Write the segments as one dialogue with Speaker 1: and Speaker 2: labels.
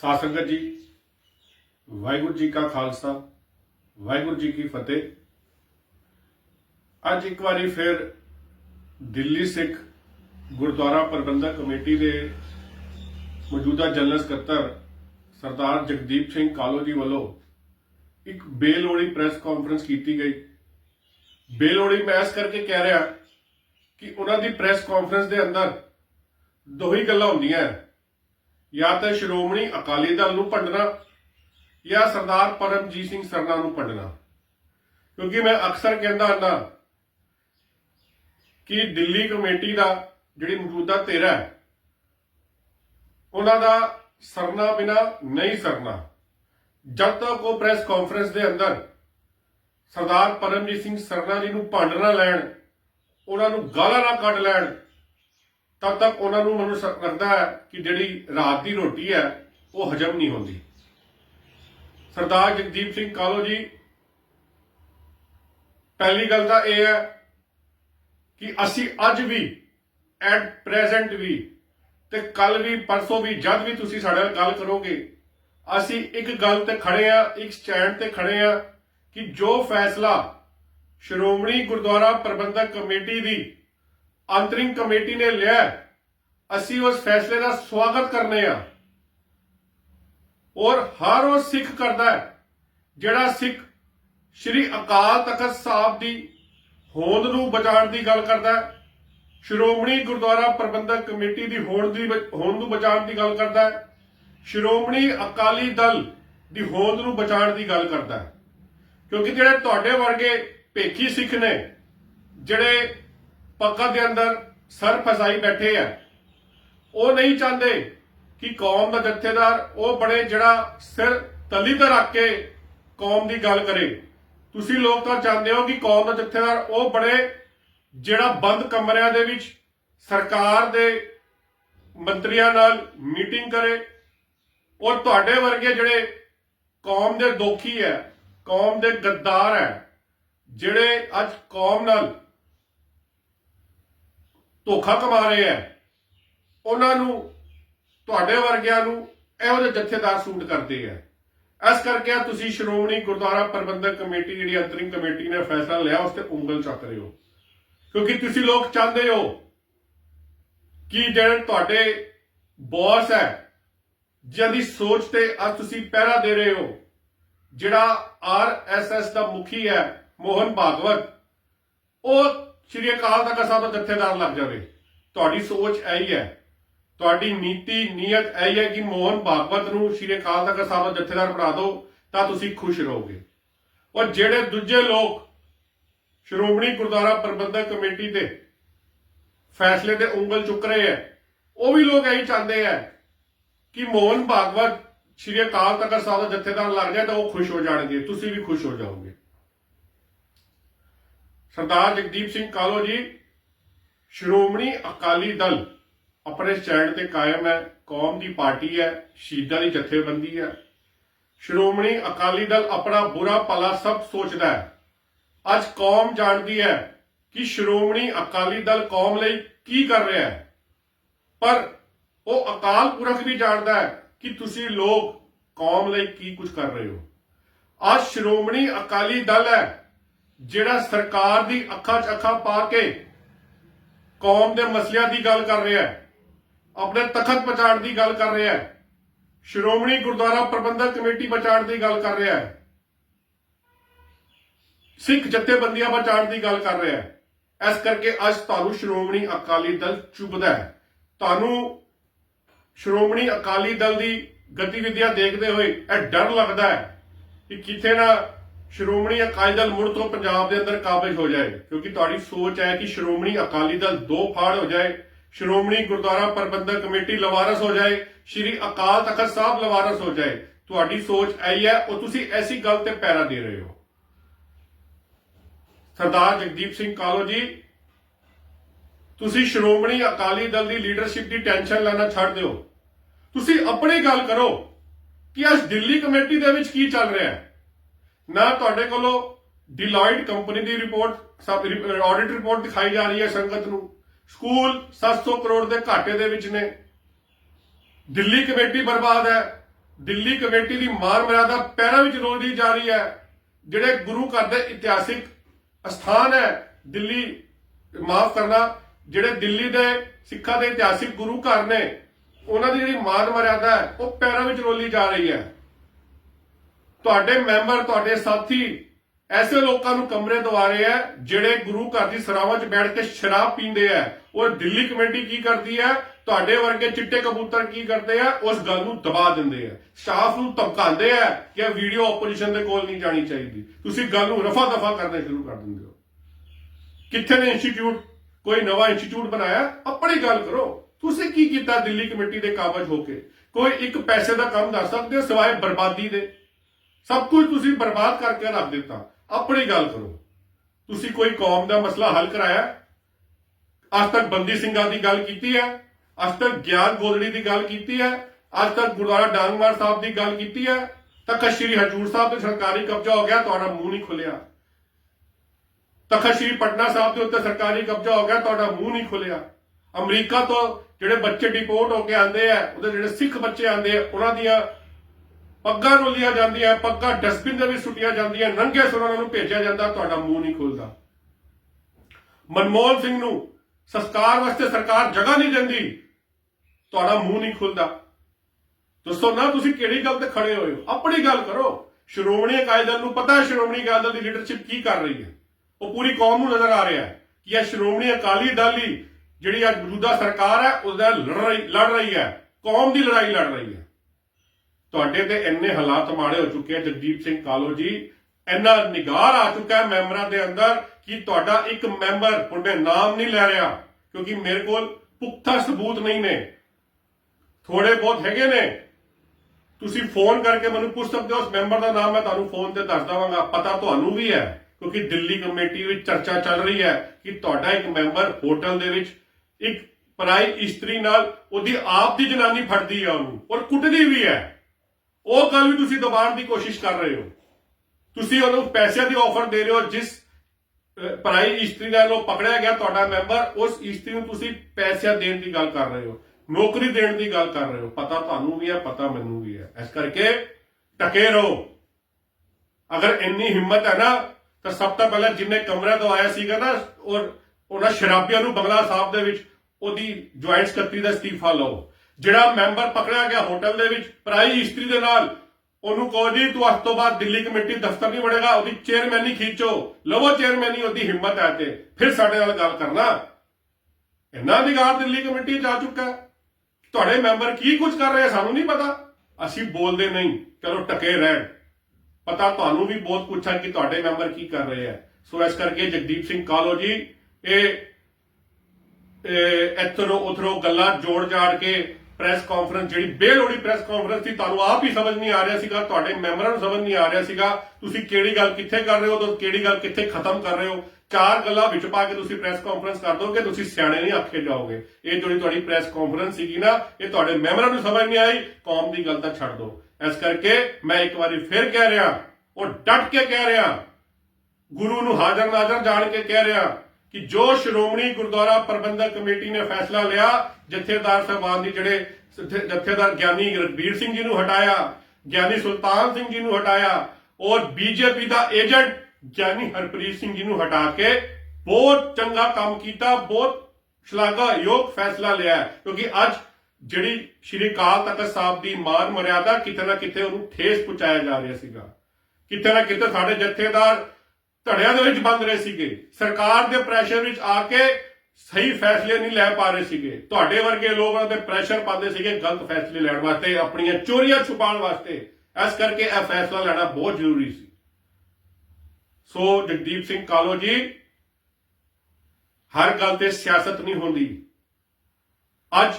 Speaker 1: ਸਾਧ ਸੰਗਤ ਜੀ, ਵਾਹਿਗੁਰੂ ਜੀ ਕਾ ਖਾਲਸਾ, ਵਾਹਿਗੁਰੂ ਜੀ ਕੀ ਫਤਿਹ ਅੱਜ ਇੱਕ ਵਾਰੀ ਫਿਰ ਦਿੱਲੀ ਸਿੱਖ ਗੁਰਦੁਆਰਾ ਪ੍ਰਬੰਧਕ ਕਮੇਟੀ ਦੇ ਮੌਜੂਦਾ ਜਨਰਲ ਸਕੱਤਰ ਸਰਦਾਰ ਜਗਦੀਪ ਸਿੰਘ ਕਾਲੋ ਜੀ ਵੱਲੋਂ ਇੱਕ ਬੇਲੋੜੀ ਪ੍ਰੈਸ ਕਾਨਫਰੰਸ ਕੀਤੀ ਗਈ ਬੇਲੋੜੀ ਮੈਂ ਇਸ ਕਰਕੇ ਕਹਿ ਰਿਹਾ ਕਿ ਉਹਨਾਂ ਦੀ ਪ੍ਰੈਸ ਕਾਨਫਰੰਸ ਦੇ ਅੰਦਰ ਦੋ ਹੀ ਗੱਲਾਂ ਹੁੰਦੀਆਂ ਹੈ। ਜਾਂ ਤਾਂ ਸ਼੍ਰੋਮਣੀ ਅਕਾਲੀ ਦਲ ਨੂੰ ਭੰਡਣਾ ਜਾਂ ਸਰਦਾਰ ਪਰਮਜੀਤ ਸਿੰਘ ਸਰਨਾ ਨੂੰ ਭੰਡਣਾ। ਕਿਉਂਕਿ ਮੈਂ ਅਕਸਰ ਕਹਿੰਦਾ ਹੁੰਦਾ ਕਿ ਦਿੱਲੀ ਕਮੇਟੀ ਦਾ ਜਿਹੜੀ ਮੌਜੂਦਾ ਧਿਰ ਹੈ, ਉਹਨਾਂ ਦਾ ਸਰਨਾ ਬਿਨਾ ਨਹੀਂ ਸਰਨਾ। ਜਦ ਤੱਕ ਉਹ ਪ੍ਰੈਸ ਕਾਨਫਰੰਸ ਦੇ ਅੰਦਰ ਸਰਦਾਰ ਪਰਮਜੀਤ ਸਿੰਘ ਸਰਨਾ ਜੀ ਨੂੰ ਭੰਡ ਨਾ ਲੈਣ, ਉਹਨਾਂ ਨੂੰ ਗਾਲਾਂ ਨਾ ਕੱਢ ਲੈਣ ਤਦ ਤੱਕ ਉਹਨਾਂ ਨੂੰ ਮੈਨੂੰ ਸ- ਲੱਗਦਾ ਹੈ ਕਿ ਜਿਹੜੀ ਰਾਤ ਦੀ ਰੋਟੀ ਹੈ, ਉਹ ਹਜਮ ਨਹੀਂ ਹੁੰਦੀ। ਸਰਦਾਰ ਜਗਦੀਪ ਸਿੰਘ ਕਾਲੋ ਜੀ, ਪਹਿਲੀ ਗੱਲ ਤਾਂ ਇਹ ਹੈ ਕਿ ਅਸੀਂ ਅੱਜ ਵੀ ਐਟ ਪ੍ਰੈਜ਼ੈਂਟ ਵੀ, ਤੇ ਕੱਲ ਵੀ, ਪਰਸੋਂ ਵੀ, ਜਦ ਵੀ ਤੁਸੀਂ ਸਾਡੇ ਨਾਲ ਗੱਲ ਕਰੋਗੇ, ਅਸੀਂ ਇੱਕ ਗੱਲ ਤੇ ਖੜੇ ਆ ਇੱਕ ਸਟੈਂਡ ਤੇ ਖੜੇ ਆ ਕਿ ਜੋ ਫੈਸਲਾ ਸ਼੍ਰੋਮਣੀ ਗੁਰਦੁਆਰਾ ਪ੍ਰਬੰਧਕ ਕਮੇਟੀ ਦੀ ਅੰਤਰਿੰਗ ਕਮੇਟੀ ਨੇ ਲਿਆ ਅਸੀਂ ਉਸ ਫੈਸਲੇ ਦਾ ਸਵਾਗਤ ਕਰਨੇ ਆ। ਔਰ ਹਰ ਉਹ ਸਿੱਖ ਕਰਦਾ ਹੈ, ਜਿਹੜਾ ਸਿੱਖ ਸ਼੍ਰੀ ਅਕਾਲ ਤਖਤ ਸਾਹਿਬ ਦੀ ਹੋਂਦ ਨੂੰ ਬਚਾਉਣ ਦੀ ਗੱਲ ਕਰਦਾ ਹੈ, ਸ਼੍ਰੋਮਣੀ ਗੁਰਦੁਆਰਾ ਪ੍ਰਬੰਧਕ ਕਮੇਟੀ ਦੀ ਹੋਂਦ ਦੀ ਬ- ਹੋਂਦ ਨੂੰ ਬਚਾਉਣ ਦੀ ਗੱਲ ਕਰਦਾ ਹੈ, ਸ਼੍ਰੋਮਣੀ ਅਕਾਲੀ ਦਲ ਦੀ ਹੋਂਦ ਨੂੰ ਬਚਾਉਣ ਦੀ ਗੱਲ ਕਰਦਾ ਹੈ। ਕਿਉਂਕਿ ਜਿਹੜੇ ਤੁਹਾਡੇ ਵਰਗੇ ਭੇਖੀ ਸਿੱਖ ਨੇ, ਜਿਹੜੇ ਪੱਗਾਂ ਦੇ ਅੰਦਰ ਸਰ ਫਸਾਈ ਬੈਠੇ ਆ। ਉਹ ਨਹੀਂ ਚਾਹੁੰਦੇ ਕਿ ਕੌਮ ਦਾ ਜਥੇਦਾਰ ਉਹ ਬੜੇ ਜਿਹੜਾ ਸਿਰ ਤਲੀ ਤੇ ਰੱਖ ਕੇ ਕੌਮ ਦੀ ਗੱਲ ਕਰੇ। ਤੁਸੀਂ ਲੋਕ ਤਾਂ ਚਾਹੁੰਦੇ ਹੋ ਕਿ ਕੌਮ ਦਾ ਜਥੇਦਾਰ ਉਹ ਬੜੇ ਜਿਹੜਾ ਬੰਦ ਕਮਰਿਆਂ ਦੇ ਵਿੱਚ ਸਰਕਾਰ ਦੇ ਮੰਤਰੀਆਂ ਨਾਲ ਮੀਟਿੰਗ ਕਰੇ। ਔਰ ਤੁਹਾਡੇ ਵਰਗੇ ਜਿਹੜੇ ਕੌਮ ਦੇ ਦੋਖੀ ਹੈ, ਕੌਮ ਦੇ ਗੱਦਾਰ ਹੈ, ਜਿਹੜੇ ਅੱਜ ਕੌਮ ਨਾਲ ਧੋਖਾ ਕਮਾ ਰਹੇ ਹੈ ਉਹਨਾਂ ਨੂੰ, ਤੁਹਾਡੇ ਵਰਗਿਆਂ ਨੂੰ ਇਹੋ ਜਿਹੇ ਜਥੇਦਾਰ ਸੂਟ ਕਰਦੇ ਆ। ਇਸ ਕਰਕੇ ਤੁਸੀਂ ਸ਼੍ਰੋਮਣੀ ਗੁਰਦੁਆਰਾ ਪ੍ਰਬੰਧਕ ਕਮੇਟੀ, ਜਿਹੜੀ ਅੰਤਰਿਮ ਕਮੇਟੀ ਨੇ ਫੈਸਲਾ ਲਿਆ, ਉਸ ਤੇ ਉਂਗਲ ਚੱਕ ਰਹੇ ਹੋ। ਕਿਉਂਕਿ ਤੁਸੀਂ ਲੋਕ ਚਾਹੁੰਦੇ ਹੋ ਕਿ ਜਿਹੜੇ ਤੁਹਾਡੇ ਬੌਸ ਹੈ, ਜਿਹਦੀ ਸੋਚ ਤੇ ਅੱਜ ਤੁਸੀਂ ਪਹਿਰਾ ਦੇ ਰਹੇ ਹੋ, ਜਿਹੜਾ ਆਰਐਸਐਸ ਦਾ ਮੁਖੀ ਹੈ, ਮੋਹਨ ਭਾਗਵਤ, ਉਹ ਸ਼੍ਰੀ ਅਕਾਲ ਤਖਤ ਸਾਹਿਬ ਦਾ ਜਥੇਦਾਰ ਲੱਗ ਜਾਵੇ। ਤੁਹਾਡੀ ਸੋਚ ਇਹੀ ਹੈ। ਤੁਹਾਡੀ ਨੀਤੀ, ਨੀਅਤ ਇਹੀ ਹੈ ਕਿ ਮੋਹਨ ਭਾਗਵਤ ਨੂੰ ਸ਼੍ਰੀ ਅਕਾਲ ਤਖਤ ਸਾਹਿਬ ਦਾ ਜਥੇਦਾਰ ਬਣਾ ਦਿਓ, ਤਾਂ ਤੁਸੀਂ ਖੁਸ਼ ਰਹੋਗੇ। ਔਰ ਜਿਹੜੇ ਦੂਜੇ ਲੋਕ ਸ਼੍ਰੋਮਣੀ ਗੁਰਦੁਆਰਾ ਪ੍ਰਬੰਧਕ ਕਮੇਟੀ ਤੇ ਫੈਸਲੇ ਤੇ ਉਂਗਲ ਚੁੱਕ ਰਹੇ ਹੈ, ਉਹ ਵੀ ਲੋਕ ਇਹੀ ਚਾਹੁੰਦੇ ਹੈ ਕਿ ਮੋਹਨ ਭਾਗਵਤ ਸ਼੍ਰੀ ਅਕਾਲ ਤਖਤ ਸਾਹਿਬ ਦਾ ਜਥੇਦਾਰ ਲੱਗ ਜਾਏ ਤਾਂ ਉਹ ਖੁਸ਼ ਹੋ ਜਾਣਗੇ, ਤੁਸੀਂ ਵੀ ਖੁਸ਼ ਹੋ ਜਾਓਗੇ। ਸਰਦਾਰ ਜਗਦੀਪ ਸਿੰਘ ਕਾਲੋ ਜੀ, ਸ਼੍ਰੋਮਣੀ ਅਕਾਲੀ ਦਲ ਆਪਣੇ ਸਟੈਂਡ ਤੇ ਕਾਇਮ ਹੈ, ਕੌਮ ਦੀ ਪਾਰਟੀ ਹੈ, ਸ਼ਹੀਦਾਂ ਦੀ ਜਥੇਬੰਦੀ ਹੈ। ਸ਼੍ਰੋਮਣੀ ਅਕਾਲੀ ਦਲ ਆਪਣਾ ਬੁਰਾ ਭਲਾ ਸਭ ਸੋਚਦਾ ਹੈ। ਅੱਜ ਕੌਮ ਜਾਣਦੀ ਹੈ ਕਿ ਸ਼੍ਰੋਮਣੀ ਅਕਾਲੀ ਦਲ ਕੌਮ ਲਈ ਕੀ ਕਰ ਰਿਹਾ ਹੈ। ਪਰ ਉਹ ਅਕਾਲ ਪੁਰਖ ਵੀ ਜਾਣਦਾ ਹੈ ਕਿ ਤੁਸੀਂ ਲੋਕ ਕੌਮ ਲਈ ਕੀ ਕੁਝ ਕਰ ਰਹੇ ਹੋ। ਅੱਜ ਸ਼੍ਰੋਮਣੀ ਅਕਾਲੀ ਦਲ ਹੈ ਜਿਹੜਾ ਸਰਕਾਰ ਦੀ ਅੱਖਾਂ 'ਚ ਅੱਖਾਂ ਪਾ ਕੇ ਕੌਮ ਦੇ ਮਸਲਿਆਂ ਦੀ ਗੱਲ ਕਰ ਰਿਹਾ ਹੈ, ਆਪਣੇ ਤਖਤ ਪਹੁੰਚਾਉਣ ਦੀ ਗੱਲ ਕਰ ਰਿਹਾ ਹੈ, ਸ਼੍ਰੋਮਣੀ ਗੁਰਦੁਆਰਾ ਪ੍ਰਬੰਧਕ ਕਮੇਟੀ ਬਚਾਉਣ ਦੀ ਗੱਲ ਕਰ ਰਿਹਾ ਹੈ, ਸਿੱਖ ਜਥੇਬੰਦੀਆਂ ਬਚਾਉਣ ਦੀ ਗੱਲ ਕਰ ਰਿਹਾ ਹੈ। ਇਸ ਕਰਕੇ ਅੱਜ ਤੁਹਾਨੂੰ ਸ਼੍ਰੋਮਣੀ ਅਕਾਲੀ ਦਲ ਚੁਭਦਾ ਹੈ। ਤੁਹਾਨੂੰ ਸ਼੍ਰੋਮਣੀ ਅਕਾਲੀ ਦਲ ਦੀ ਗਤੀਵਿਧੀਆਂ ਦੇਖਦੇ ਹੋਏ ਇਹ ਡਰ ਲੱਗਦਾ ਹੈ ਕਿ ਕਿਤੇ ਨਾ ਸ਼੍ਰੋਮਣੀ ਅਕਾਲੀ ਦਲ ਮੁੜ ਤੋਂ ਪੰਜਾਬ ਦੇ ਅੰਦਰ ਕਾਬਜ ਹੋ ਜਾਏ, ਕਿਉਂਕਿ ਤੁਹਾਡੀ ਸੋਚ ਹੈ ਕਿ ਸ਼੍ਰੋਮਣੀ ਅਕਾਲੀ ਦਲ ਦੋ ਫਾੜ ਹੋ ਜਾਏ, ਸ਼੍ਰੋਮਣੀ ਗੁਰਦੁਆਰਾ ਪ੍ਰਬੰਧਕ ਕਮੇਟੀ ਲਵਾਰਸ ਹੋ ਜਾਏ, ਸ਼੍ਰੀ ਅਕਾਲ ਤਖਤ ਸਾਹਿਬ ਲਵਾਰਸ ਹੋ ਜਾਏ, ਤੁਹਾਡੀ ਸੋਚ ਐਈ ਹੈ, ਉਹ ਤੁਸੀਂ ਐਸੀ ਗੱਲ ਤੇ ਪੈਰਾ ਦੇ ਰਹੇ ਹੋ। ਸਰਦਾਰ ਜਗਦੀਪ ਸਿੰਘ ਕਾਲੋ ਜੀ, ਤੁਸੀਂ ਸ਼੍ਰੋਮਣੀ ਅਕਾਲੀ ਦਲ ਦੀ ਲੀਡਰਸ਼ਿਪ ਦੀ ਟੈਨਸ਼ਨ ਲੈਣਾ ਛੱਡ ਦਿਓ। ਤੁਸੀਂ ਆਪਣੀ ਗੱਲ ਕਰੋ ਕਿ ਅੱਜ ਦਿੱਲੀ ਕਮੇਟੀ ਦੇ ਵਿੱਚ ਕੀ ਚੱਲ ਰਿਹਾ ਹੈ। ਨਾ ਤੁਹਾਡੇ ਕੋਲੋਂ ਡਿਲੋਇਟ ਕੰਪਨੀ ਦੀ ਰਿਪੋਰਟ ਸਭ ਆਡਿਟ ਰਿਪੋਰਟ ਦਿਖਾਈ ਜਾ ਰਹੀ ਹੈ ਸੰਗਤ ਨੂੰ। ਸਕੂਲ 700 ਕਰੋੜ ਦੇ ਘਾਟੇ ਦੇ ਵਿੱਚ ਨੇ। ਦਿੱਲੀ ਕਮੇਟੀ ਬਰਬਾਦ ਹੈ। ਦਿੱਲੀ ਕਮੇਟੀ ਦੀ ਮਾਨ ਮਰਿਆਦਾ ਪੈਰਾਂ ਵਿੱਚ ਰੋਲਦੀ ਜਾ ਰਹੀ ਹੈ। ਜਿਹੜੇ ਗੁਰੂ ਘਰ ਦੇ ਇਤਿਹਾਸਿਕ ਅਸਥਾਨ ਹੈ, ਦਿੱਲੀ, ਮਾਫ ਕਰਨਾ, ਜਿਹੜੇ ਦਿੱਲੀ ਦੇ ਸਿੱਖਾਂ ਦੇ ਇਤਿਹਾਸਿਕ ਗੁਰੂ ਘਰ ਨੇ, ਉਹਨਾਂ ਦੀ ਜਿਹੜੀ ਮਾਨ ਮਰਿਆਦਾ ਹੈ, ਉਹ ਪੈਰਾਂ ਵਿੱਚ ਰੋਲੀ ਜਾ ਰਹੀ ਹੈ। ਤੁਹਾਡੇ ਮੈਂਬਰ, ਤੁਹਾਡੇ ਸਾਥੀ ਐਸੇ ਲੋਕਾਂ ਨੂੰ ਕਮਰੇ ਦਵਾ ਰਹੇ ਆ, ਜਿਹੜੇ ਗੁਰੂ ਘਰ ਦੀ ਸਰਾਵਾਂ 'ਚ ਬੈਠ ਕੇ ਸ਼ਰਾਬ ਪੀਂਦੇ ਆ। ਉਹ ਦਿੱਲੀ ਕਮੇਟੀ ਕੀ ਕਰਦੀ ਹੈ ਤੁਹਾਡੇ ਵਰਗੇ ਚਿੱਟੇ ਕਬੂਤਰ ਕੀ ਕਰਦੇ ਆ? ਉਸ ਗੱਲ ਨੂੰ ਦਬਾ ਦਿੰਦੇ ਆ। ਸਟਾਫ ਨੂੰ ਧਮਕਾਉਂਦੇ ਆ ਕਿ ਇਹ ਵੀਡੀਓ ਆਪੋਜੀਸ਼ਨ ਦੇ ਕੋਲ ਨਹੀਂ ਜਾਣੀ ਚਾਹੀਦੀ। ਤੁਸੀਂ ਗੱਲ ਨੂੰ ਰਫਾ ਦਫਾ ਕਰਨਾ ਸ਼ੁਰੂ ਕਰ ਦਿੰਦੇ ਹੋ। ਕਿੱਥੇ ਨੇ ਇੰਸਟੀਚਿਊਟ ਕੋਈ ਨਵਾਂ ਇੰਸਟੀਚਿਊਟ ਬਣਾਇਆ? ਆਪਣੀ ਗੱਲ ਕਰੋ। ਤੁਸੀਂ ਕੀ ਕੀਤਾ ਦਿੱਲੀ ਕਮੇਟੀ ਦੇ ਕਾਬਜ ਹੋ ਕੇ? ਕੋਈ ਇੱਕ ਪੈਸੇ ਦਾ ਕੰਮ ਦੱਸ ਸਕਦੇ ਹੋ? ਸਿਵਾਏ ਬਰਬਾਦੀ ਦੇ। ਸਭ ਕੁਝ ਤੁਸੀਂ ਬਰਬਾਦ ਕਰਕੇ ਰੱਖ ਦਿੱਤਾ। ਆਪਣੀ ਗੱਲ ਕਰੋ। ਤੁਸੀਂ ਕੋਈ ਕੌਮ ਦਾ ਮਸਲਾ ਹੱਲ ਕਰਾਇਆ? ਅੱਜ ਤੱਕ ਬੰਦੀ ਸਿੰਘਾਂ ਦੀ ਗੱਲ ਕੀਤੀ ਹੈ। ਅੱਜ ਤੱਕ ਗਿਆਨ ਗੋਦੜੀ ਦੀ ਗੱਲ ਕੀਤੀ ਹੈ। ਅੱਜ ਤੱਕ ਗੁਰਦੁਆਰਾ ਡਾਂਗਮਾਰ ਸਾਹਿਬ ਦੀ ਗੱਲ ਕੀਤੀ ਹੈ। ਤਖਤ ਸ੍ਰੀ ਹਜੂਰ ਸਾਹਿਬ ਤੇ ਸਰਕਾਰੀ ਕਬਜ਼ਾ ਹੋ ਗਿਆ, ਤੁਹਾਡਾ ਮੂੰਹ ਨਹੀਂ ਖੁੱਲਿਆ। ਤਖਤ ਸ੍ਰੀ ਪਟਨਾ ਸਾਹਿਬ ਦੇ ਉੱਤੇ ਸਰਕਾਰੀ ਕਬਜ਼ਾ ਹੋ ਗਿਆ, ਤੁਹਾਡਾ ਮੂੰਹ ਨਹੀਂ ਖੁੱਲਿਆ। ਅਮਰੀਕਾ ਤੋਂ ਜਿਹੜੇ ਬੱਚੇ ਡਿਪੋਰਟ ਹੋ ਕੇ ਆਉਂਦੇ ਆ, ਉਹਦੇ ਜਿਹੜੇ ਸਿੱਖ ਬੱਚੇ ਆਉਂਦੇ ਆ, ਉਹਨਾਂ ਦੀਆਂ ਪੱਗਾਂ ਰੋਲੀਆਂ ਜਾਂਦੀਆਂ ਪੱਗਾਂ ਡਸਟਬਿਨ ਦੇ ਵਿੱਚ ਸੁੱਟੀਆਂ ਜਾਂਦੀਆਂ, ਨੰਗੇ ਸੁਰਾਂ ਨੂੰ ਭੇਜਿਆ ਜਾਂਦਾ, ਤੁਹਾਡਾ ਮੂੰਹ ਨਹੀਂ ਖੁੱਲਦਾ। ਮਨਮੋਹਨ ਸਿੰਘ ਨੂੰ ਸੰਸਕਾਰ ਵਾਸਤੇ ਸਰਕਾਰ ਜਗ੍ਹਾ ਨਹੀਂ ਦਿੰਦੀ, ਤੁਹਾਡਾ ਮੂੰਹ ਨਹੀਂ ਖੁੱਲਦਾ। ਦੋਸਤੋ ਨਾ, ਤੁਸੀਂ ਕਿਹੜੀ ਗੱਲ ਤੇ ਖੜੇ ਹੋਏ ਹੋ? ਆਪਣੀ ਗੱਲ ਕਰੋ। ਸ਼੍ਰੋਮਣੀ ਅਕਾਲੀ ਦਲ ਨੂੰ ਪਤਾ ਹੈ ਸ਼੍ਰੋਮਣੀ ਅਕਾਲੀ ਦਲ ਦੀ ਲੀਡਰਸ਼ਿਪ ਕੀ ਕਰ ਰਹੀ ਹੈ। ਉਹ ਪੂਰੀ ਕੌਮ ਨੂੰ ਨਜ਼ਰ ਆ ਰਿਹਾ ਹੈ ਕਿ ਇਹ ਸ਼੍ਰੋਮਣੀ ਅਕਾਲੀ ਦਲ ਹੀ ਜਿਹੜੀ ਅੱਜ ਮੌਜੂਦਾ ਸਰਕਾਰ ਹੈ ਉਹਦਾ ਲੜ ਰਹੀ ਲੜ ਰਹੀ ਹੈ। ਕੌਮ ਦੀ ਲੜਾਈ ਲੜ ਰਹੀ ਹੈ। ਤੁਹਾਡੇ ਤੇ ਇੰਨੇ ਹਾਲਾਤ ਮਾੜੇ ਹੋ ਚੁੱਕੇ ਆ, ਜਗਦੀਪ ਸਿੰਘ ਕਾਲੋ ਜੀ। ਇੰਨਾ ਨਿਗਾਰ ਆ ਚੁੱਕਾ ਹੈ ਮੈਂਬਰਾਂ ਦੇ ਅੰਦਰ ਕਿ ਤੁਹਾਡਾ ਇੱਕ ਮੈਂਬਰ ਹੁਣ ਮੈਂ ਨਾਮ ਨਹੀਂ ਲੈ ਰਿਹਾ, ਕਿਉਂਕਿ ਮੇਰੇ ਕੋਲ ਪੁਖਤਾ ਸਬੂਤ ਨਹੀਂ ਨੇ। ਥੋੜੇ ਬਹੁਤ ਹੈਗੇ ਨੇ। ਤੁਸੀਂ ਫੋਨ ਕਰਕੇ ਮੈਨੂੰ ਪੁੱਛ ਸਕਦੇ ਹੋ, ਉਸ ਮੈਂਬਰ ਦਾ ਨਾਮ ਮੈਂ ਤੁਹਾਨੂੰ ਫੋਨ ਤੇ ਦੱਸ ਦਵਾਂਗਾ। ਪਤਾ ਤੁਹਾਨੂੰ ਵੀ ਹੈ, ਕਿਉਂਕਿ ਦਿੱਲੀ ਕਮੇਟੀ ਵਿੱਚ ਚਰਚਾ ਚੱਲ ਰਹੀ ਹੈ ਕਿ ਤੁਹਾਡਾ ਇੱਕ ਮੈਂਬਰ ਹੋਟਲ ਦੇ ਵਿੱਚ ਇੱਕ ਪਰਾਈ ਇਸਤਰੀ ਨਾਲ ਉਹਦੀ ਆਪ ਦੀ ਜਨਾਨੀ ਫੜਦੀ ਹੈ ਉਹਨੂੰ, ਔਰ ਕੁੱਟਦੀ ਵੀ ਹੈ। ਉਹ ਗੱਲ ਵੀ ਤੁਸੀਂ ਦਬਾਉਣ ਦੀ ਕੋਸ਼ਿਸ਼ ਕਰ ਰਹੇ ਹੋ। ਤੁਸੀਂ ਉਹਨੂੰ ਪੈਸਿਆਂ ਦੀ ਆਫਰ ਦੇ ਰਹੇ ਹੋ, ਜਿਸ ਪਰਾਈ ਇਸਤਰੀ ਨਾਲ ਉਹ ਪਕੜਿਆ ਗਿਆ ਤੁਹਾਡਾ ਮੈਂਬਰ ਉਸ ਇਸਤਰੀ ਨੂੰ ਤੁਸੀਂ ਪੈਸਿਆਂ ਦੇਣ ਦੀ ਗੱਲ ਕਰ ਰਹੇ ਹੋ, ਨੌਕਰੀ ਦੇਣ ਦੀ ਗੱਲ ਕਰ ਰਹੇ ਹੋ। ਪਤਾ ਤੁਹਾਨੂੰ ਵੀ ਹੈ, ਪਤਾ ਮੈਨੂੰ ਵੀ ਹੈ। ਇਸ ਕਰਕੇ ਟਕੇ ਰਹੋ। ਅਗਰ ਇੰਨੀ ਹਿੰਮਤ ਹੈ ਨਾ, ਤਾਂ ਸਭ ਤੋਂ ਪਹਿਲਾਂ ਜਿੰਨੇ ਕਮਰਿਆਂ ਤੋਂ ਆਇਆ ਸੀਗਾ ਨਾ, ਔਰ ਉਹਨਾਂ ਸ਼ਰਾਬੀਆਂ ਨੂੰ ਬੰਗਲਾ ਸਾਹਿਬ ਦੇ ਵਿੱਚ ਉਹਦੀ ਜੁਆਇੰਟ ਸਕੱਤਰੀ ਦਾ ਅਸਤੀਫਾ ਲਓ। ਜਿਹੜਾ ਮੈਂਬਰ ਪਕੜਿਆ ਗਿਆ ਹੋਟਲ ਦੇ ਵਿੱਚ ਪਰਾਈ ਇਸਤਰੀ ਦੇ ਨਾਲ, ਉਹਨੂੰ ਕਹੋ ਜੀ, ਤੂੰ ਅੱਜ ਤੋਂ ਬਾਅਦ ਦਿੱਲੀ ਕਮੇਟੀ ਦਫ਼ਤਰ ਨਹੀਂ ਵੜੇਗਾ, ਉਹਦੀ ਚੇਅਰਮੈਨੀ ਖੀਂਚੋ। ਲਵੋ ਚੇਅਰਮੈਨੀ ਉਹਦੀ ਹਿੰਮਤ ਹੈ ਤੇ ਫਿਰ ਸਾਡੇ ਨਾਲ ਗੱਲ ਕਰਨਾ। ਇੰਨਾ ਅਧਿਕਾਰ ਦਿੱਲੀ ਕਮੇਟੀ ਚ ਚੁੱਕਾ ਤੁਹਾਡੇ ਮੈਂਬਰ ਕੀ ਕੁਝ ਕਰ ਰਹੇ ਸਾਨੂੰ ਨਹੀਂ ਪਤਾ। ਅਸੀਂ ਬੋਲਦੇ ਨਹੀਂ, ਚਲੋ ਟਕੇ ਰਹਿਣ। ਪਤਾ ਤੁਹਾਨੂੰ ਵੀ ਬਹੁਤ ਕੁਛ ਹੈ ਕਿ ਤੁਹਾਡੇ ਮੈਂਬਰ ਕੀ ਕਰ ਰਹੇ ਆ। ਸੋ ਇਸ ਕਰਕੇ ਜਗਦੀਪ ਸਿੰਘ ਕਾਲੋ ਜੀ, ਇਹ ਇਹ ਇਧਰੋਂ ਗੱਲਾਂ ਜੋੜ ਜਾੜ ਕੇ ਪ੍ਰੈਸ ਕਾਨਫਰੰਸ ਜਿਹੜੀ ਬੇਲੋੜੀ ਪ੍ਰੈਸ ਕਾਨਫਰੰਸ ਸੀ, ਤੁਹਾਨੂੰ ਆਪ ਹੀ ਸਮਝ ਨਹੀਂ ਆ ਰਿਹਾ ਸੀਗਾ, ਤੁਹਾਡੇ ਮੈਂਬਰਾਂ ਨੂੰ ਸਮਝ ਨਹੀਂ ਆ ਰਿਹਾ ਸੀਗਾ, ਤੁਸੀਂ ਕਿਹੜੀ ਗੱਲ ਕਿੱਥੇ ਕਰ ਰਹੇ ਹੋ, ਤੇ ਕਿਹੜੀ ਗੱਲ ਕਿੱਥੇ ਖਤਮ ਕਰ ਰਹੇ ਹੋ। ਚਾਰ ਗੱਲਾਂ ਵਿੱਚ ਪਾ ਕੇ ਤੁਸੀਂ ਪ੍ਰੈਸ ਕਾਨਫਰੰਸ ਕਰ ਦੋਗੇ, ਤੁਸੀਂ ਸਿਆਣੇ ਨਹੀਂ ਆਖੇ ਜਾਓਗੇ। ਇਹ ਜਿਹੜੀ ਤੁਹਾਡੀ ਪ੍ਰੈਸ ਕਾਨਫਰੰਸ ਸੀਗੀ ਨਾ, ਇਹ ਤੁਹਾਡੇ ਮੈਂਬਰਾਂ ਨੂੰ ਸਮਝ ਨਹੀਂ ਆਈ, ਕੌਮ ਦੀ ਗੱਲ ਤਾਂ ਛੱਡ ਦਿਓ ਇਸ ਕਰਕੇ ਮੈਂ ਇੱਕ ਵਾਰੀ ਫਿਰ ਕਹਿ ਰਿਹਾ, ਉਹ ਡਟ ਕੇ ਕਹਿ ਰਿਹਾ, ਗੁਰੂ ਨੂੰ ਹਾਜ਼ਰ ਨਾਜ਼ਰ ਜਾਣ ਕੇ ਕਹਿ ਰਿਹਾ ਕਿ ਜੋ ਸ਼੍ਰੋਮਣੀ ਗੁਰਦੁਆਰਾ ਪ੍ਰਬੰਧਕ ਕਮੇਟੀ ਨੇ ਫੈਸਲਾ ਲਿਆ, ਜਥੇਦਾਰ ਸਾਹਿਬਾਨ ਦੀ ਜਿਹੜੇ ਜਥੇਦਾਰ ਗਿਆਨੀ ਰਗਬੀਰ ਸਿੰਘ ਜੀ ਨੂੰ ਹਟਾਇਆ, ਗਿਆਨੀ ਸੁਲਤਾਨ ਸਿੰਘ ਜੀ ਨੂੰ ਹਟਾਇਆ, ਔਰ ਬੀਜੇਪੀ ਦਾ ਏਜੰਟ ਗਿਆਨੀ ਹਰਪ੍ਰੀਤ ਸਿੰਘ ਜੀ ਨੂੰ ਹਟਾ ਕੇ ਬਹੁਤ ਚੰਗਾ ਕੰਮ ਕੀਤਾ, ਬਹੁਤ ਸ਼ਲਾਘਾਯੋਗ ਫੈਸਲਾ ਲਿਆ ਕਿਉਂਕਿ ਅੱਜ ਜਿਹੜੀ ਸ਼੍ਰੀ ਕਾਲ ਤਖਤ ਸਾਹਿਬ ਦੀ ਮਾਨ ਮਰਿਆਦਾ ਕਿਤੇ ਨਾ ਕਿਤੇ ਉਹਨੂੰ ਠੇਸ ਪਹੁੰਚਾਇਆ ਜਾ ਰਿਹਾ ਸੀਗਾ। ਕਿਤੇ ਨਾ ਕਿਤੇ ਸਾਡੇ ਜਥੇਦਾਰ ਧੜਿਆਂ ਦੇ ਵਿੱਚ ਬੰਦ ਰਹੇ ਸੀਗੇ। ਸਰਕਾਰ ਦੇ ਪ੍ਰੈਸ਼ਰ ਵਿੱਚ ਆ ਕੇ ਸਹੀ ਫੈਸਲੇ ਨਹੀਂ ਲੈ ਪਾ ਰਹੇ ਸੀਗੇ। ਤੁਹਾਡੇ ਵਰਗੇ ਲੋਕ ਤੇ ਪ੍ਰੈਸ਼ਰ ਪਾਉਂਦੇ ਸੀਗੇ ਗਲਤ ਫੈਸਲੇ ਲੈਣ ਵਾਸਤੇ, ਆਪਣੀਆਂ ਚੋਰੀਆਂ ਛੁਪਾਉਣ ਵਾਸਤੇ। ਇਸ ਕਰਕੇ ਇਹ ਫੈਸਲਾ ਲੈਣਾ ਬਹੁਤ ਜ਼ਰੂਰੀ ਸੀ। ਸੋ ਜਗਦੀਪ ਸਿੰਘ ਕਾਲੋ ਜੀ, ਹਰ ਗੱਲ ਤੇ ਸਿਆਸਤ ਨਹੀਂ ਹੁੰਦੀ। ਅੱਜ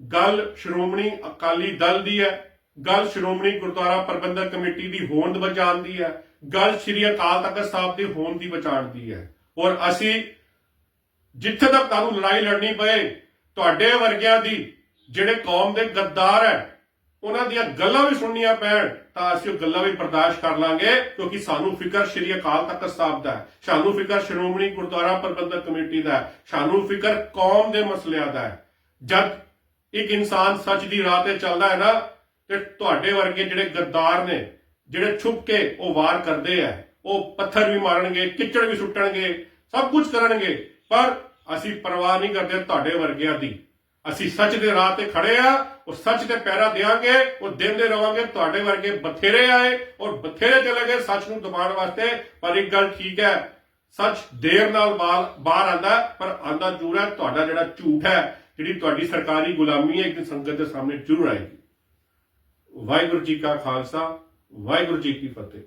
Speaker 1: ਗੱਲ ਸ਼੍ਰੋਮਣੀ ਅਕਾਲੀ ਦਲ ਦੀ ਹੈ, ਗੱਲ ਸ਼੍ਰੋਮਣੀ ਗੁਰਦੁਆਰਾ ਪ੍ਰਬੰਧਕ ਕਮੇਟੀ ਦੀ ਹੋਂਦ ਬਚਾਉਣ ਦੀ ਹੈ। ਗੱਲ ਸ਼੍ਰੀ ਅਕਾਲ ਤਖਤ ਸਾਹਿਬ ਦੀ ਹੋਣ ਦੀ ਬਚਾਉਣ ਦੀ ਹੈ। ਔਰ ਅਸੀਂ ਜਿੱਥੇ ਤੱਕ ਤੁਹਾਨੂੰ ਲੜਾਈ ਲੜਨੀ ਪਏ, ਤੁਹਾਡੇ ਵਰਗਿਆਂ ਦੀ ਜਿਹੜੇ ਕੌਮ ਦੇ ਗੱਦਾਰ ਹੈ, ਉਹਨਾਂ ਦੀਆਂ ਗੱਲਾਂ ਵੀ ਸੁਣਨੀਆਂ ਪੈਣ, ਤਾਂ ਅਸੀਂ ਉਹ ਗੱਲਾਂ ਵੀ ਬਰਦਾਸ਼ਤ ਕਰ ਲਾਂਗੇ, ਕਿਉਂਕਿ ਸਾਨੂੰ ਫਿਕਰ ਸ਼੍ਰੀ ਅਕਾਲ ਤਖਤ ਸਾਹਿਬ ਦਾ ਹੈ। ਸਾਨੂੰ ਫਿਕਰ ਸ਼੍ਰੋਮਣੀ ਗੁਰਦੁਆਰਾ ਪ੍ਰਬੰਧਕ ਕਮੇਟੀ ਦਾ ਹੈ। ਸਾਨੂੰ ਫਿਕਰ ਕੌਮ ਦੇ ਮਸਲਿਆਂ ਦਾ ਹੈ। ਜਦ ਇੱਕ ਇਨਸਾਨ ਸੱਚ ਦੀ ਰਾਹ ਤੇ ਚੱਲਦਾ ਹੈ ਨਾ, ਤੇ ਤੁਹਾਡੇ ਵਰਗੇ ਜਿਹੜੇ ਗੱਦਾਰ ਨੇ ਜਿਹੜੇ ਛੁਪ ਕੇ ਉਹ ਵਾਰ ਕਰਦੇ ਆ, ਉਹ ਪੱਥਰ ਵੀ ਮਾਰਨਗੇ, ਕਿੱਚੜ ਵੀ ਸੁੱਟਣਗੇ, ਸਭ ਕੁਝ ਕਰਨਗੇ, ਪਰ ਅਸੀਂ ਪਰਵਾਹ ਨਹੀਂ ਕਰਦੇ ਤੁਹਾਡੇ ਵਰਗਿਆਂ ਦੀ। ਅਸੀਂ ਸੱਚ ਦੇ ਰਾਹ ਤੇ ਖੜੇ ਆ, ਉਹ ਸੱਚ ਤੇ ਪੈਰਾ ਦੇਾਂਗੇ ਉਹ ਦਿੰਦੇ ਰਵਾਂਗੇ, ਤੁਹਾਡੇ ਵਰਗੇ ਬਥੇਰੇ ਆਏ ਔਰ ਬਥੇਰੇ ਚਲੇ ਗਏ ਸੱਚ ਨੂੰ ਦਬਾਉਣ ਵਾਸਤੇ। ਪਰ ਇੱਕ ਗੱਲ ਠੀਕ ਹੈ, ਸੱਚ ਦੇਰ ਨਾਲ ਬਾਹਰ ਆਂਦਾ ਪਰ ਆਂਦਾ ਜ਼ਰੂਰ ਹੈ, ਤੁਹਾਡਾ ਜਿਹੜਾ ਝੂਠ ਹੈ, ਜਿਹੜੀ ਤੁਹਾਡੀ ਸਰਕਾਰੀ ਗੁਲਾਮੀ ਹੈ, ਇੱਕ ਦਿਨ ਸੰਗਤ ਦੇ ਸਾਹਮਣੇ ਜ਼ਰੂਰ ਆਏਗੀ। ਵਾਹਿਗੁਰੂ ਜੀ ਕਾ ਖਾਲਸਾ ਵਾਹਿਗੁਰੂ ਜੀ ਕੀ ਫਤਿਹ।